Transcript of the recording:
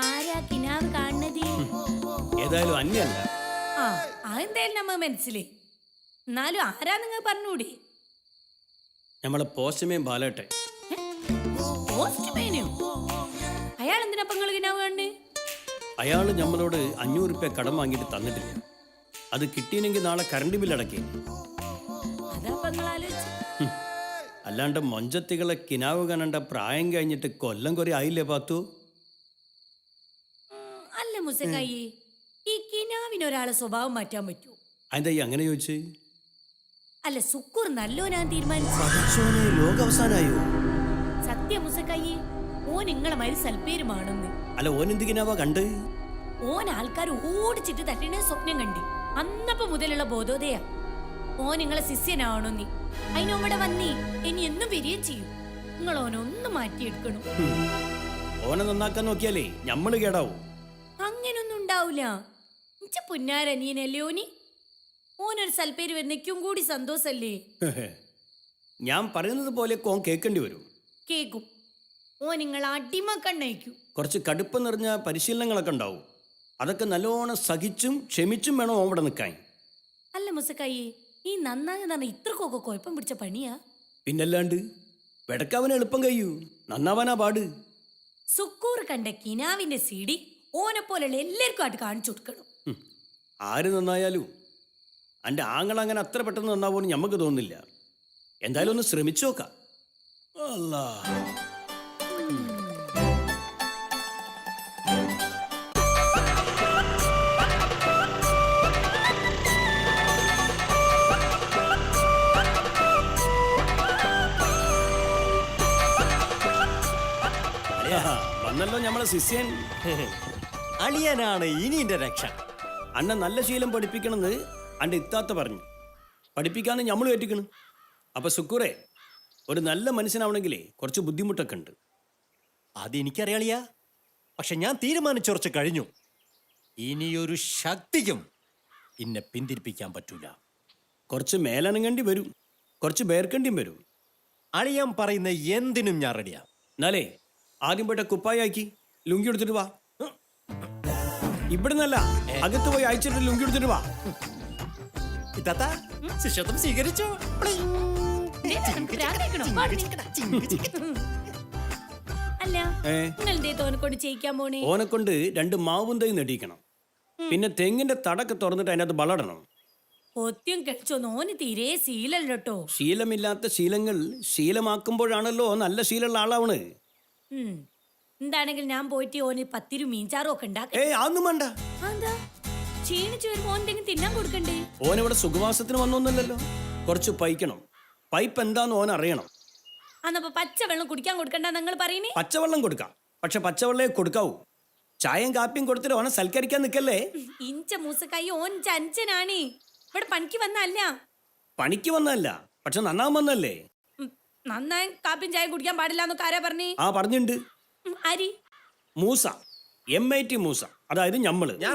ആരാ കിനാവ് കാണുന്നത്? ഏതായാലും അന്യല്ല. ആ അതെന്തായാലും നമ്മ മനസ്സിലായി എന്നാലും ആരാ നിങ്ങൾ പറഞ്ഞൂടി നമ്മളെ പോസ്റ്റമേം ബാലേട്ടെ നിങ്ങൾ കണ്ട് അയാൾ നമ്മളോട് അഞ്ഞൂറ് രൂപ കടം വാങ്ങിയിട്ട് തന്നിട്ടില്ല. അത് കിട്ടിയില്ലെങ്കിൽ നാളെ കറണ്ട് ബില്ല് അടക്കേ അല്ലാണ്ട് മൊഞ്ചത്തികളെ കിനാവ് കാണണ്ട പ്രായം കഴിഞ്ഞിട്ട് കൊല്ലം കുറെ ആയില്ലേ പാത്തു? അല്ല മുസക്കായി. ഈ കിനാവിന് ഒരാളെ സ്വഭാവം മാറ്റാൻ പറ്റൂ അതിന്റെ അങ്ങനെ ചോദിച്ചു? അല്ല സുക്കൂർ നല്ലോനാൻ തീരുമാനിച്ചു. പടച്ചോനെ നിങ്ങളെ മാതിരി സൽപ്പേരുമാണെന്ന് അല്ല ഓൻ എന്തിനാവാ കണ്ട്? ഓൻ ആൾക്കാർ ഓടിച്ചിട്ട് തട്ടിണ സ്വപ്നം കണ്ടി. അന്നപ്പോ മുതലുള്ള ബോധോദയ. ഓൻ നിങ്ങളെ ശിഷ്യനാണോ നീ അതിനോവിടെ വന്നീ. ഇനി എന്നും വരികയും ചെയ്യും. നിങ്ങൾ ഓനൊന്ന് മാറ്റിയെടുക്കണം. ഓനെ നന്നാക്കാൻ നോക്കിയാലേ ഞമ്മൾ കേടാവും. അങ്ങനൊന്നും ഉണ്ടാവൂല. ഇച്ച പുന്നാരനിയനല്ലേ ഓനി? ഓനൊരു സൽപ്പേര് വരുന്നേക്കും കൂടി സന്തോഷല്ലേ? ഞാൻ പറയുന്നത് പോലെ ഓൻ കേൾക്കേണ്ടി വരും. കേക്കും. ഓ നിങ്ങൾ അടിമ കണ്ണയക്കൂ. കുറച്ച് കടുപ്പം നിറഞ്ഞ പരിശീലനങ്ങളൊക്കെ ഉണ്ടാവും. അതൊക്കെ നല്ലോണം സഹിച്ചും ക്ഷമിച്ചും വേണം ഓൻ ഇവിടെ നിൽക്കാൻ. അല്ല മുസക്കായി ഈ നന്നായി പറഞ്ഞ ഇത്രക്കൊക്കെ കുഴപ്പം പിടിച്ച പണിയാ? പിന്നല്ലാണ്ട് വെടക്കാവന് എളുപ്പം കഴിയൂ. നന്നാവാനാ പാട്. സുക്കൂർ കണ്ട കിനാവിന്റെ സീഡി ഓനെ പോലെയുള്ള എല്ലാവർക്കും ആയിട്ട് കാണിച്ചു കൊടുക്കണം. ഹും. ആര് നന്നായാലും എന്റെ ആങ്ങൾ അങ്ങനെ അത്ര പെട്ടെന്ന് നന്നാവുമെന്ന് ഞമ്മക്ക് തോന്നുന്നില്ല. എന്തായാലും ഒന്ന് ശ്രമിച്ചു നോക്കാം. അല്ലാ വന്നല്ലോ നമ്മളെ അളിയനാണ് ഇനി എന്റെ രക്ഷ. അണ്ണൻ നല്ല ശീലം പഠിപ്പിക്കണമെന്ന് അന്റെ ഇത്താത്ത പറഞ്ഞു. പഠിപ്പിക്കാന്ന് നമ്മൾ ഏറ്റിക്കണ് അപ്പൊ സുക്കൂറെ ഒരു നല്ല മനുഷ്യനാവണമെങ്കിലേ കുറച്ച് ബുദ്ധിമുട്ടൊക്കെ ഉണ്ട്. അതെനിക്കറിയാളിയ. പക്ഷെ ഞാൻ തീരുമാനിച്ചുറച്ച് കഴിഞ്ഞു. ഇനിയൊരു ശക്തിക്കും എന്നെ പിന്തിരിപ്പിക്കാൻ പറ്റൂല. കുറച്ച് മേലനങ്ങണ്ടി വരും. കുറച്ച് ബേർക്കണ്ടിയും വരും. അളിയാൻ പറയുന്ന എന്തിനും ഞാൻ റെഡിയാ. എന്നാലേ ആദ്യം പോയിട്ട് കുപ്പായി ആക്കി ലുങ്കി എടുത്തിട്ട് വാ. ഇവിടെ നിന്നല്ല അകത്ത് പോയി അയച്ചിട്ട് ലുങ്കി എടുത്തിട്ട് വാ. ശിഷ്യത്വം സ്വീകരിച്ചോ. ഓനെ കൊണ്ട് രണ്ട് മാവും തൈ നെടിക്കണം പിന്നെ തെങ്ങിന്റെ തടക്ക് തുറന്നിട്ട് അതിനകത്ത് വളടണം. ഒത്യം കഴിച്ചോന്ന് ഓന് തീരെ ശീലല്ലോ ശീലമില്ലാത്ത ശീലങ്ങൾ ശീലമാക്കുമ്പോഴാണല്ലോ നല്ല ശീലമുള്ള ആളാവണ്. എന്താണെങ്കിൽ ഞാൻ പോയിട്ട് ഓന് പത്തിരി മീൻചാറും ഒക്കെ ഉണ്ടാക്കാം ഓനിവിടെ സുഖവാസത്തിന് വന്നൊന്നുമല്ലല്ലോ. കുറച്ച് പൈക്കണം. പൈപ്പ് എന്താന്ന് ഓൻ അറിയണം അന്നപ്പോ പച്ചവെള്ളം കുടിക്കാൻ കൊടുക്കണ്ട നിങ്ങൾ പറയണേ? പച്ചവെള്ളം കൊടുക്കാം. പക്ഷെ പച്ചവെള്ളേ കൊടുക്കാവൂ. ചായയും കാപ്പിയും കൊടുത്തിട്ട് ഓനെ സൽക്കരിക്കാൻ നിൽക്കല്ലേ ഇഞ്ച മൂസക്കായി ഓൻ ചഞ്ചനാണ് ഇവിടെ പണിക്ക് വന്നല്ല പണിക്ക് വന്നല്ല പക്ഷെ നന്നാൻ വന്നല്ലേ നന്നായി കാപ്പിയും ചായ കുടിക്കാൻ പാടില്ല എന്നൊക്കെ ആരാ പറഞ്ഞേ? ആ പറഞ്ഞിട്ടുണ്ട് അരി ആരി? Moosa. M I T Moosa. അതായത് ഞമ്മൾ. ഞാൻ